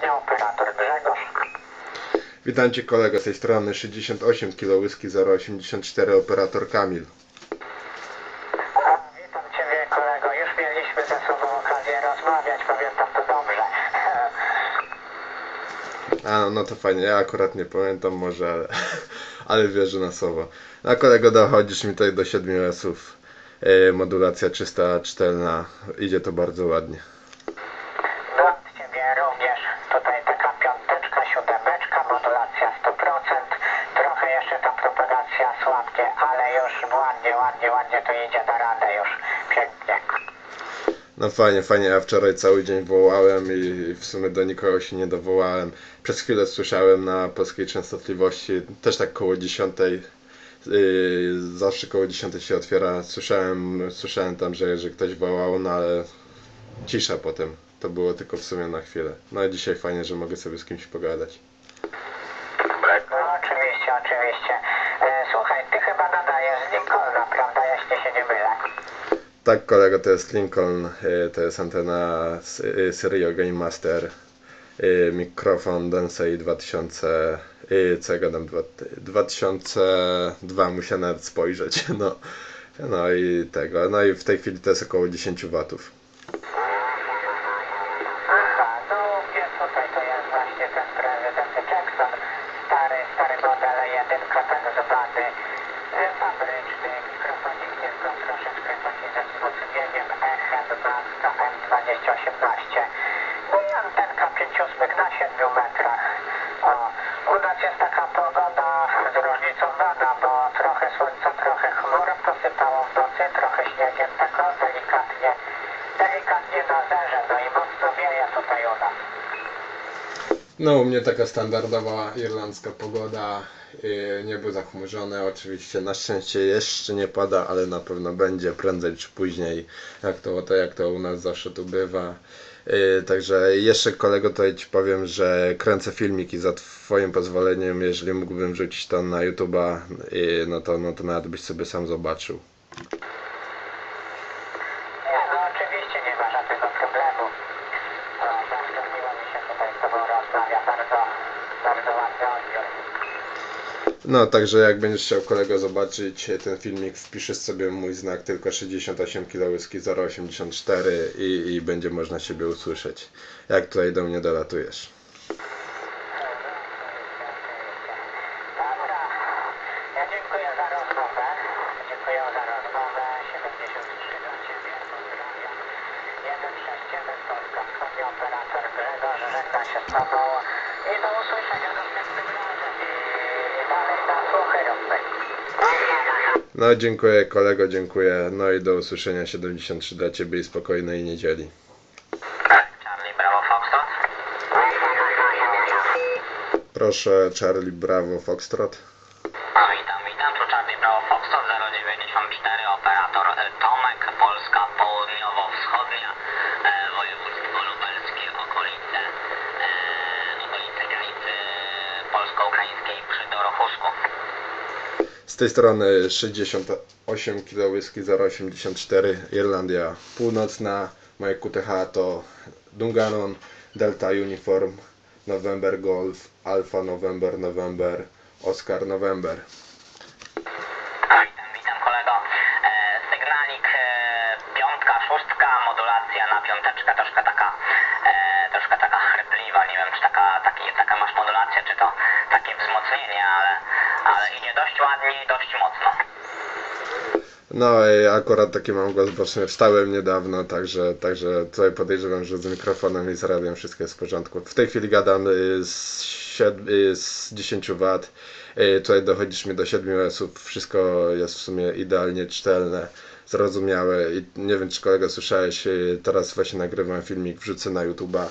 operator Grzegorz. Witam Cię kolego z tej strony 68 kg whisky 084 operator Kamil. A, witam Ciebie kolego, już mieliśmy ze sobą okazję rozmawiać, pamiętam to dobrze. A no to fajnie, ja akurat nie pamiętam może, ale, ale wierzę na słowo. A kolego dochodzisz mi tutaj do 7 S-ów. E, modulacja czysta, czytelna, idzie to bardzo ładnie. No, od Ciebie również. Tutaj taka piąteczka, siódemeczka, modulacja 100%. Trochę jeszcze ta propagacja słabnie, ale już ładnie, ładnie, ładnie to idzie na radę już. Pięknie. No fajnie, fajnie, ja wczoraj cały dzień wołałem i w sumie do nikogo się nie dowołałem. Przez chwilę słyszałem na polskiej częstotliwości, też tak koło 10, yy, zawsze koło 10 się otwiera, słyszałem, słyszałem tam, że, że ktoś wołał, no ale cisza potem. To było tylko w sumie na chwilę. No a dzisiaj fajnie, że mogę sobie z kimś pogadać. No, oczywiście, oczywiście. E, słuchaj, Ty chyba nadajesz z Lincolna, prawda, jeśli się nie mylę? Tak kolego, to jest Lincoln, yy, to jest antena yy, Serio Game Master, mikrofon Densei 2000, yy, co ja gadam, dwa- 2002, musiałem nawet spojrzeć, no. No i tego, no i w tej chwili to jest około 10 watów. Aha, no mnie tutaj to jest właśnie ten prezydent Jackson. Stary, stary model, jedynka tak zwany. e, Fabryczny mikrofonik, tylko troszeczkę taki ze wzmocnieniem echem Maska M2018. No i antenka 5 ósmych na 7 metrach. O, u nas jest taka pogoda zróżnicowana, bo trochę słońca, trochę chmur posypało w nocy, trochę śniegiem, tak o, delikatnie, delikatnie na zerze, no i mocno wieje tutaj u nas. No u mnie taka standardowa irlandzka pogoda, yy, niebo zachmurzone oczywiście, na szczęście jeszcze nie pada, ale na pewno będzie prędzej czy później, jak to, to, jak to u nas zawsze tu bywa. Yy, także jeszcze kolego tutaj Ci powiem, że kręcę filmiki za Twoim pozwoleniem, jeżeli mógłbym wrzucić to na YouTube'a, yy, no, to, no to nawet byś sobie sam zobaczył. Nie, no oczywiście nie ma żadnego problemu. O, bardzo miło mi się tutaj z Tobą rozmawia, bardzo, bardzo ładny odbiór. No, także jak będziesz chciał kolego zobaczyć ten filmik, wpiszesz sobie mój znak tylko 68 kg whisky 084 i, i będzie można siebie usłyszeć, jak tutaj do mnie dolatujesz. Dziękuję za rozmowę. Dziękuję za rozmowę. 73 dla Ciebie. Pozdrawiam. 167 Polska Operator Grzegorz żegna się z Tobą. I do usłyszenia następnym. I dalej na słuchy róbmy. No, dziękuję kolego, dziękuję. No i do usłyszenia 73 dla Ciebie i spokojnej niedzieli. Proszę, Charlie Bravo Foxtrot. No witam, witam, tu Charlie Bravo Foxtrot 094, operator e, Tomek, Polska Południowo-Wschodnia, e, województwo Z tej strony 68 kg whisky 084 Irlandia Północna. Moje QTH to Dunganon, Delta Uniform, November Golf, Alpha November November, Oscar November. Witam, witam kolego. E, sygnalik e, piątka, szóstka, modulacja na piąteczkę, troszkę taka, e, troszkę taka chrypliwa, nie wiem czy taka, taki, taka masz modulację, czy to takie wzmocnienie, ale, ale idzie dość ładnie i dość mocno. No i akurat taki mam głos, bo w sumie wstałem niedawno, także, także tutaj podejrzewam, że z mikrofonem i z radiem wszystko jest w porządku. W tej chwili gadam y, z, y, z 10 W, y, tutaj dochodzisz mi do 7 S, wszystko jest w sumie idealnie czytelne, zrozumiałe i nie wiem czy kolega słyszałeś, y, teraz właśnie nagrywam filmik, wrzucę na YouTube'a,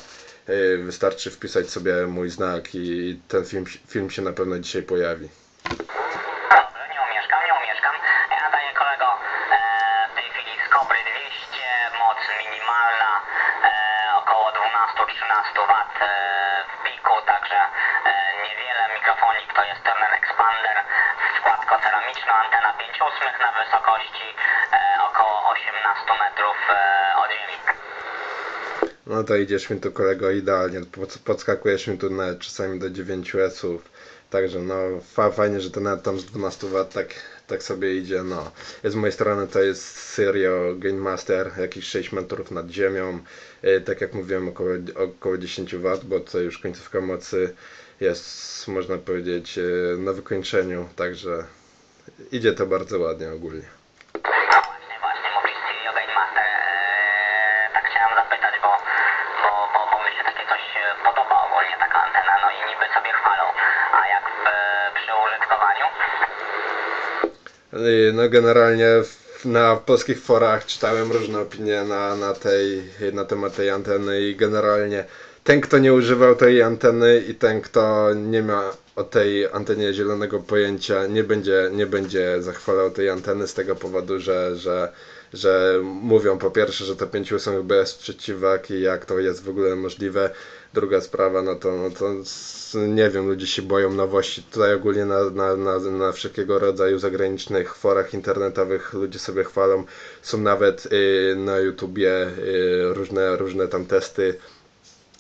y, wystarczy wpisać sobie mój znak i ten film, film się na pewno dzisiaj pojawi. W tej chwili z Kobry 200, moc minimalna, około 12-13 W w piku, także e, niewiele. Mikrofonik to jest Turner Ceramiczna, antena 5 ósmych na wysokości e, około 18 metrów e, od ziemi. No to idziesz mi tu kolego idealnie, pod, podskakujesz mi tu nawet czasami do 9 S-ów, także no fa, fajnie, że to nawet tam z 12 W tak, tak sobie idzie, no. Z mojej strony to jest Serio Game Master, jakieś 6 mentorów nad ziemią, y, tak jak mówiłem około, około 10 W, bo to już końcówka mocy jest, można powiedzieć, na wykończeniu, także idzie to bardzo ładnie ogólnie. No właśnie, właśnie, mówisz Stereo Game Master. Eee, tak chciałem zapytać, bo, bo, bo, bo mi się takie coś e, podoba ogólnie taka antena, no i niby sobie chwalą. A jak w, przy użytkowaniu? Y, No generalnie na polskich forach czytałem różne opinie na, na, tej, na temat tej anteny i generalnie ten kto nie używał tej anteny i ten kto nie ma o tej antenie zielonego pojęcia nie będzie, nie będzie zachwalał tej anteny z tego powodu, że, że, że mówią po pierwsze, że to 5 ósmych bez przeciwak i jak to jest w ogóle możliwe. Druga sprawa, no to, no to nie wiem, ludzie się boją nowości. Tutaj ogólnie na, na, na, na wszelkiego rodzaju zagranicznych forach internetowych ludzie sobie chwalą. Są nawet y, na YouTubie y, różne, różne tam testy.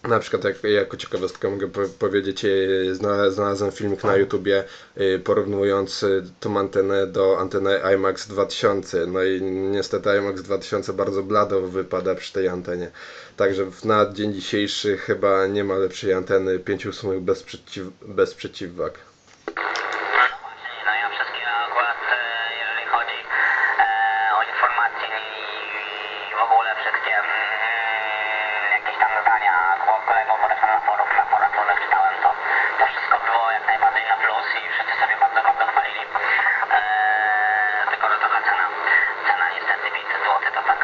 Na przykład jak, jako ciekawostkę mogę po powiedzieć, y, znalazłem, filmik na YouTubie y, porównując y, tą antenę do anteny IMAX 2000. No i niestety IMAX 2000 bardzo blado wypada przy tej antenie. Także na dzień dzisiejszy chyba nie ma lepszej anteny 5 ósmych bez, przeciw, bez przeciwwag. No właśnie, no ja wszystkie akurat, e, jeżeli chodzi e, o informacje i w ogóle wszystkie mm, jakieś tam zdania ko- kolegów, bo też na forów, na forach różnych czytałem, to, to wszystko było jak najbardziej na plus i wszyscy sobie bardzo, bardzo chwalili. E, tylko, że trochę cena, cena niestety 500 zł to tak,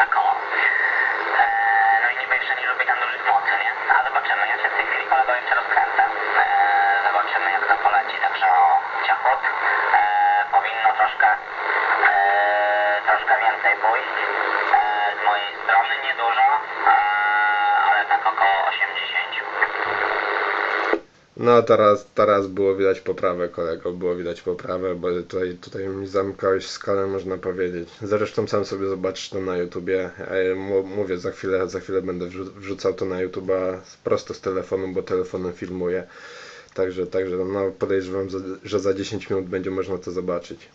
tak oło. E, no i niby jeszcze nie lubię tam dużych mocy, nie? A zobaczymy, ja się w tej chwili kolego jeszcze rozkręcę. E, zobaczymy jak to poleci, także o, ciachut. E, powinno troszkę, e, troszkę więcej pójść. E, z mojej strony niedużo, e, ale tak około 80. No teraz, teraz było widać poprawę kolego, było widać poprawę, bo tutaj, tutaj mi zamykałeś skalę można powiedzieć. Zresztą sam sobie zobaczysz to na YouTubie. E, Mówię, za chwilę, za chwilę będę wrzu- wrzucał to na YouTuba prosto z telefonu, bo telefonem filmuję. Także, także no podejrzewam, że za 10 minut będzie można to zobaczyć.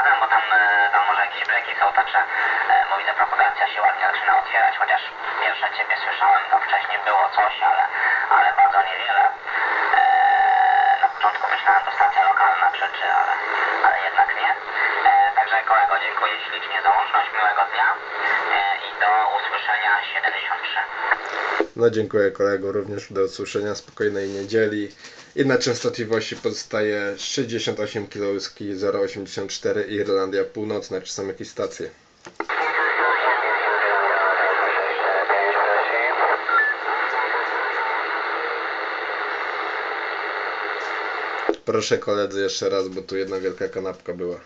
Przeszkadzam, bo tam, e, tam może jakieś breki są, także e, bo widzę propagacja się ładnie zaczyna otwierać, chociaż pierwsze ciebie słyszałem, to wcześniej było coś, ale, ale bardzo niewiele. E, na początku myślałem, to stacja lokalna krzyczy, ale, ale jednak nie. E, także kolego, dziękuję ślicznie za łączność, miłego dnia e, do usłyszenia 73. No dziękuję kolego, również do usłyszenia, spokojnej niedzieli. I na częstotliwości pozostaje 68 kHz 084 Irlandia Północna, czy są jakieś stacje? Proszę koledzy jeszcze raz, bo tu jedna wielka kanapka była.